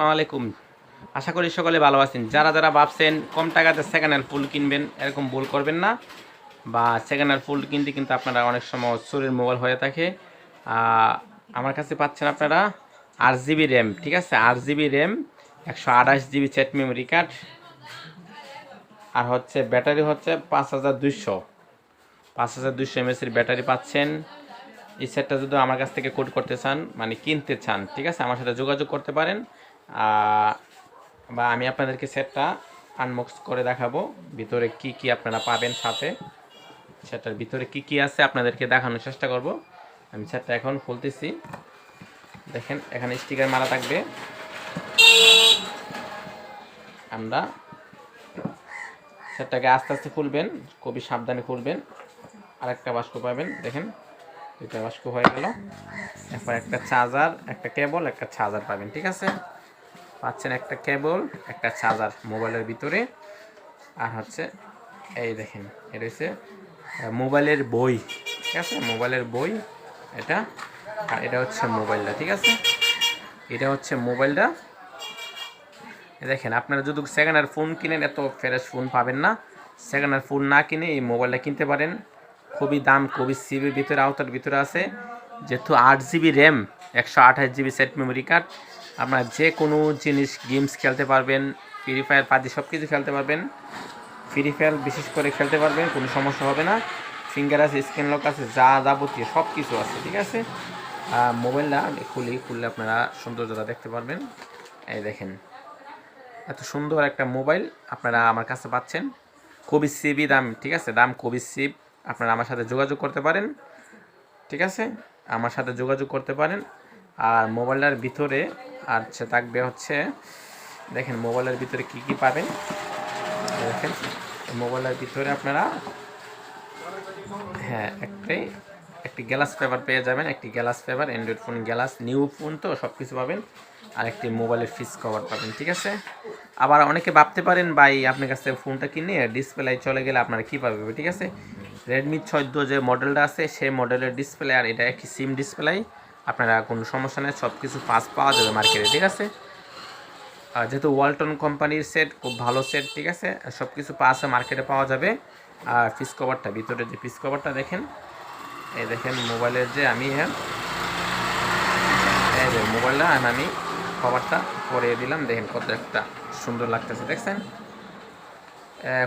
আসসালামু আলাইকুম। আশা করি সকলে ভালো আছেন। যারা যারা ভাবছেন কম টাকাতে সেকেন্ড হ্যান্ড ফুল কিনবেন, এরকম ভুল করবেন না। বা সেকেন্ড হ্যান্ড ফুল কিনতে কিন্তু আপনারা অনেক সময় চোরের মোবাইল হয়ে থাকে। আমার কাছে পাচ্ছেন আপনারা আট জিবি র্যাম, ঠিক আছে? আট জিবি র্যাম, একশো আঠাশ জিবি সেট মেমোরি কার্ড আর হচ্ছে ব্যাটারি হচ্ছে পাঁচ হাজার দুইশো। পাঁচ হাজার দুইশো এমএসির ব্যাটারি পাচ্ছেন। এই সেটটা যদি আমার কাছ থেকে কোড করতে চান মানে কিনতে চান, ঠিক আছে? আমার সাথে যোগাযোগ করতে পারেন। বা আমি আপনাদেরকে সেটটা আনবক্স করে দেখাবো। ভিতরে কি কি আপনারা পাবেন সাথে। সেটার ভিতরে কি কি আছে আপনাদেরকে দেখানোর চেষ্টা করব। আমি সেটটা এখন খুলতেছি। দেখেন, এখানে স্টিকার মারা থাকবে। আমরা সেটটাকে আস্তে আস্তে খুলবেন, খুবই সাবধানে খুলবেন। আরেকটা বাস্ক পাবেন, দেখেন, দুইটা বাস্ক হয়ে গেল। এরপর একটা চার্জার একটা কেবল একটা চার্জার পাবেন, ঠিক আছে? পাচ্ছেন একটা কেবল, একটা চার্জার মোবাইলের ভিতরে। আর হচ্ছে, এই দেখেন এটা হচ্ছে মোবাইলের বই, ঠিক আছে? মোবাইলের বই, এটা। আর এটা হচ্ছে মোবাইলটা, ঠিক আছে? এটা হচ্ছে মোবাইলটা। দেখেন, আপনারা যদি সেকেন্ড হ্যান্ড ফোন কিনেন, এত ফ্রেশ ফোন পাবেন না। সেকেন্ড হ্যান্ড ফোন না কিনে এই মোবাইলটা কিনতে পারেন। খুবই দাম, খুবই সিবির ভিতরে, আওতার ভিতরে আছে। যেহেতু আট জিবি র্যাম একশো আঠাশ জিবি সেট মেমোরি কার্ড আপনারা যে কোনো জিনিস গেমস খেলতে পারবেন ফ্রি ফায়ার পাতি সব কিছু খেলতে পারবেন। ফ্রি ফায়ার বিশেষ করে খেলতে পারবেন, কোনো সমস্যা হবে না। ফিঙ্গার আছে স্ক্রিন লক আছে, যা যাবতীয় সব কিছু আছে, ঠিক আছে? মোবাইলটা খুলি, খুললে আপনারা সৌন্দর্যটা দেখতে পারবেন। এই দেখেন, এত সুন্দর একটা মোবাইল আপনারা আমার কাছে পাচ্ছেন। খুবই সিবি দাম, ঠিক আছে? দাম খুবই সিপ আপনারা আমার সাথে যোগাযোগ করতে পারেন, ঠিক আছে? আমার সাথে যোগাযোগ করতে পারেন। আর মোবাইলটার ভিতরে আর হচ্ছে থাকবে হচ্ছে। দেখেন, মোবাইলের ভিতরে কি কি পাবেন? দেখেন, মোবাইলের ভিতরে আপনারা হ্যাঁ একটাই, একটি গ্লাস পেপার পেয়ে যাবেন। একটি glass paper, Android phone, glass, new phone তো সব কিছু পাবেন। আর একটি মোবাইলের ফিস কভার পাবেন, ঠিক আছে? আবার অনেকে ভাবতে পারেন, ভাই, আপনার কাছ ফোনটা কিনে ডিসপ্লে চলে গেলে আপনারা কী পাবেন? ঠিক আছে? রেডমি চোদ্দ যে মডেলটা আছে, সেই মডেলের ডিসপ্লে আর এটা একটি সিম ডিসপ্লে আপনারা কোনো সমস্যা নেই সব কিছু পাস পাওয়া যাবে মার্কেটে ঠিক আছে? যেহেতু ওয়ালটন কোম্পানির সেট খুব ভালো সেট ঠিক আছে? সব কিছু পাশে মার্কেটে পাওয়া যাবে। আর পিস কভারটা ভিতরে যে পিস কভারটা দেখেন, এই দেখেন মোবাইলের যে আমি হ্যাঁ? মোবাইলটা আমি কভারটা পরিয়ে দিলাম। দেখেন কত একটা সুন্দর লাগতেছে, দেখছেন?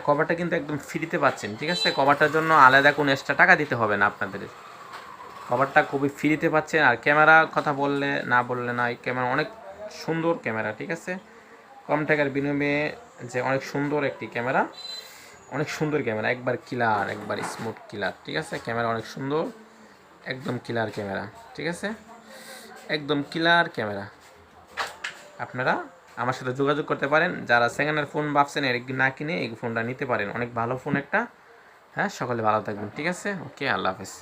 কভারটা কিন্তু একদম ফ্রিতে পাচ্ছেন, ঠিক আছে? কভারটার জন্য আলাদা কোনো এক্সট্রা টাকা দিতে হবে না আপনাদের। কভারটা খুবই ফ্রিতে পাচ্ছেন। আর ক্যামেরা কথা বললে, না বললে না, এই ক্যামেরা অনেক সুন্দর ক্যামেরা ঠিক আছে? কম টাকার বিনিময়ে যে অনেক সুন্দর একটি ক্যামেরা অনেক সুন্দর ক্যামেরা একবার কিলার একবার স্মুথ কিলার ঠিক আছে? ক্যামেরা অনেক সুন্দর, একদম কিলার ক্যামেরা ঠিক আছে? একদম কিলার ক্যামেরা আপনারা আমার সাথে যোগাযোগ করতে পারেন। যারা সেকেন্ড হ্যান্ড ফোন ভাবছেন, এর না কিনে এই ফোনটা নিতে পারেন। অনেক ভালো ফোন একটা। হ্যাঁ সকলে ভালো থাকবেন, ঠিক আছে? ওকে আল্লাহ হাফেজ।